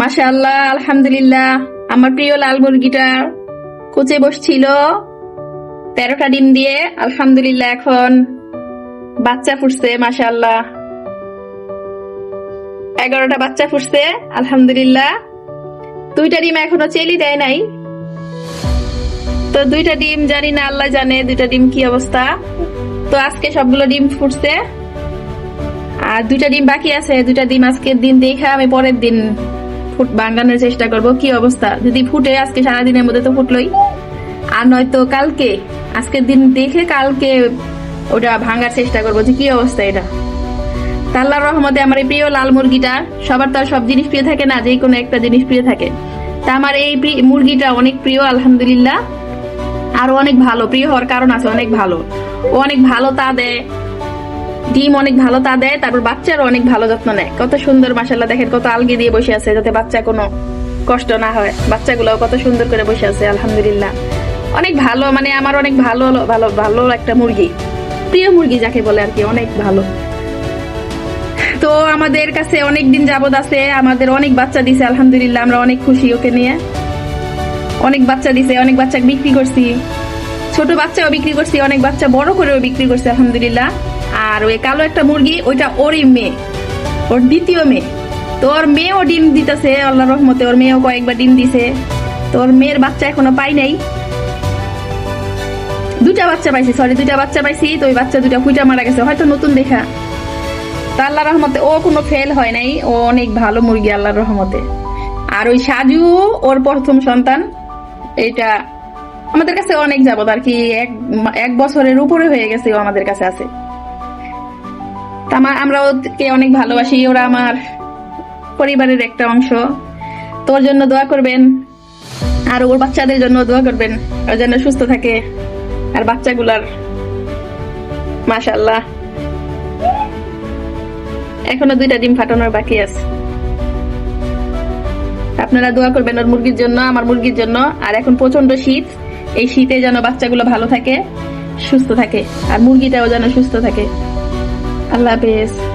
মাশাআল্লাহ, আলহামদুলিল্লাহ। আমার প্রিয় লাল মুরগিটা কুচে বসছিল। তেরোটা ডিম দিয়ে, আলহামদুলিল্লাহ এখন বাচ্চা ফুটছে, মাশাআল্লাহ। এগারোটা বাচ্চা ফুটছে, আলহামদুলিল্লাহ। দুইটা ডিম এখনও চেলি দেয় নাই। তো দুইটা ডিম জানি না, আল্লাহ জানে দুইটা ডিম কি অবস্থা। তো আজকে সবগুলো ডিম ফুটছে। আর দুইটা ডিম বাকি আছে, দুইটা ডিম আজকের দিন দেখে আমি পরের দিন ফুট ভাঙানোর চেষ্টা করব। কি অবস্থা? যদি ফুটে, আজকে সারাদিনের মধ্যে তো ফুটলোই। আর নয়তো কালকে, আজকের দিন দেখে কালকে ওটা ভাঙার চেষ্টা করব যে কি অবস্থা এটা। তা আল্লাহর রহমতে আমার এই প্রিয় লাল মুরগিটা, সবার তো আর সব জিনিস প্রিয় থাকে না, যে কোনো একটা জিনিস প্রিয় থাকে। তা আমার এই মুরগিটা অনেক প্রিয়, আলহামদুলিল্লাহ। আরও অনেক ভালো, প্রিয় হওয়ার কারণ আছে, অনেক ভালো। ও অনেক ভালো তা দেয়। ডিম অনেক ভালো তা দেয়, তারপর বাচ্চারও অনেক ভালো যত্ন নেয়। কত সুন্দর মাসাল্লাহ দেখেন, কত আলগি দিয়ে বসে আছে যাতে বাচ্চা কোনো কষ্ট না হয়। বাচ্চাগুলোও কত সুন্দর করে বসে আছে, আলহামদুলিল্লাহ। অনেক ভালো মানে আমার অনেক ভালো ভালো ভালো একটা মুরগি। প্রিয় মুরগি যাকে বলে আর কি, অনেক ভালো। তো আমাদের কাছে অনেক দিন যাবত আছে, আমাদের অনেক বাচ্চা দিছে, আলহামদুলিল্লাহ, আমরা অনেক খুশি ওকে নিয়ে। অনেক বাচ্চা দিছে, অনেক বাচ্চা বিক্রি করছি। ছোট বাচ্চাও বিক্রি করছি, অনেক বাচ্চা বড় করেও বিক্রি করছি, আলহামদুলিল্লাহ। আর ওই কালো একটা মুরগি, ওইটা ওরই মেয়ে। ওর দ্বিতীয় মেয়ে। তো ওর মেয়েও ডিম দিতেছে আল্লাহ রহমতে ওর মেয়েও কয়েকবার ডিম দিছে। তো ওর মেয়ের বাচ্চা এখনও পাই নাই। দুটা বাচ্চা পাইছি সরি দুটা বাচ্চা পাইছি, তো ওই বাচ্চা দুটা ফুইটা মারা গেছে। হয়তো নতুন দেখা। তা আল্লাহ রহমতে ও কোনো ফেল হয় নাই। ও অনেক ভালো মুরগি, আল্লাহর রহমতে। আর ওই সাজু, ওর প্রথম সন্তান এটা আমাদের কাছে অনেক যাবত আর কি। এক এক বছরের উপরে হয়ে গেছে ও আমাদের কাছে আছে। তা আমা- আমরা ওকে অনেক ভালোবাসি, ওরা আমার পরিবারের একটা অংশ। তোর জন্য দোয়া করবেন, আর ওর বাচ্চাদের জন্য দোয়া করবেন, ওর জন্য সুস্থ থাকে। আর বাচ্চাগুলার মাশাল্লাহ এখনও দুইটা ডিম ফাটানোর বাকি আছে। আপনারা দোয়া করবেন ওর মুরগির জন্য, আমার মুরগির জন্য। আর এখন প্রচণ্ড শীত, এই শীতে যেন বাচ্চাগুলো ভালো থাকে, সুস্থ থাকে, আর মুরগিটাও যেন সুস্থ থাকে। আল্লাহ হাফেজ।